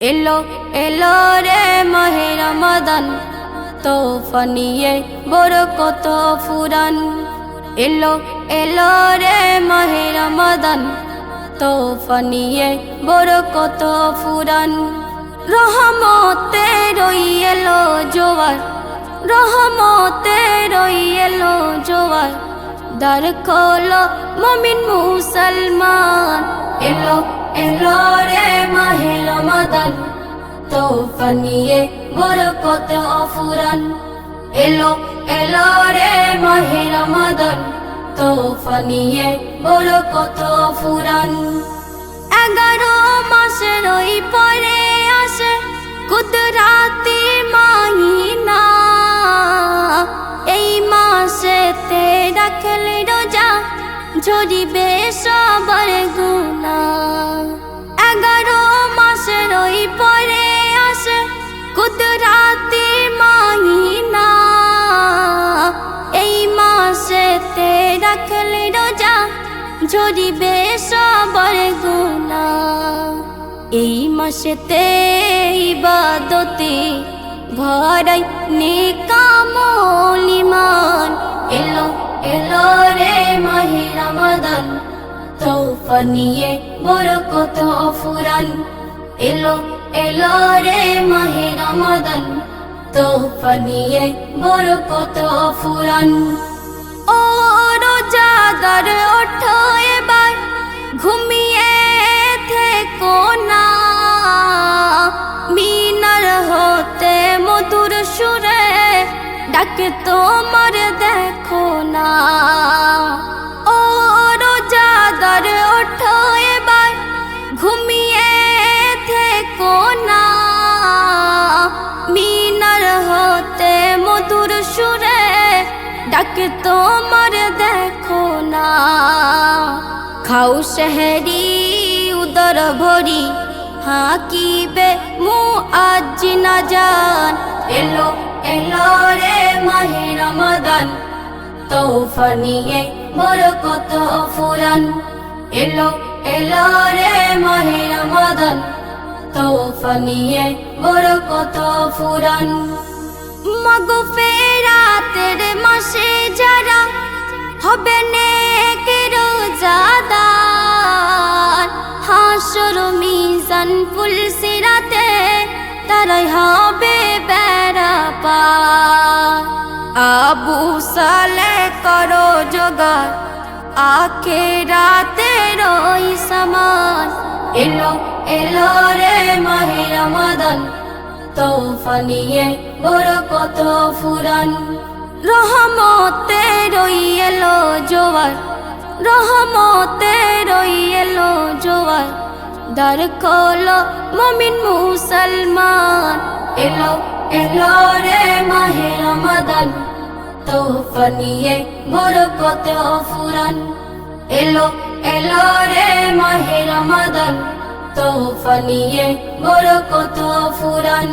এলো এলো রে মাহে রমাদান তোফা নিয়ে বড় কত ফুরান। এলো এলো রে মাহে রমাদান তোফা নিয়ে বড় কত ফুরান। রহমতে রই এলো জোয়ার, রহমতে রই এলো জোয়ার। দার খোলো মমিন মুসলমান, এলো এলো রে রমাদান তোফা নিয়ে বরকত অফুরান। এলো এলো রে মাহে রমাদান। তোফা নিয়ে বরকত অফুরান। এগারো মাসের ওই পরে আসে কুদরাতি মাহিনা। এই মাসেতে রাখলে রোজা, ঝরিবে সবার গুণা এগারো রাখলে রোজা ঝরিবে সবার গুণা এই মাসেতে ইবাদতে ভরাই নিকামলিমান এলো এলো রে মাহে রমাদান তৌফা নিয়ে বরকত ফুরান। এলো এলো রে মাহে রমাদান তৌফা নিয়ে বরকত ফুরান। রোজাদার ওঠো এবার, ঘুমিয়ে থেকো না। মিনার হতে মধুর সুরে ডাকে তোমার দেখো না। ও রোজাদার ওঠো এবার, ঘুমিয়ে থেকো না। মিনার হতে মধুর সুরে ডাকে তোমার দেখো না। খাও শহরি উদর ভরি, হাকিবে মু আজ না জান। এলো এলো রে মাহে রমাদান, তোফা নিয়ে বরকত ফুরান। এলো এলো রে মাহে রমাদান, তোফা নিয়ে বরকত ফুরান। মগো হবে নেকের জাদার হাসর মিজান ফুল সিরাতে, তারাই হবে বেড়া পার আবু সালে করো জোগাড় আখে রাতে রই সমান এলো এলো রে মাহে রমাদান তোফা নিয়ে বরকত ফুরান। রহমতে রই এলো জোয়ার, রহমতে রই এলো জোয়ার। দার খোলো মমিন মুসলমান। এলো এলো রে মাহে রমাদান। তোফা নিয়ে বরকত ফুরান। এলো এলো রে মাহে রমাদান। তোফা নিয়ে বরকত ফুরান।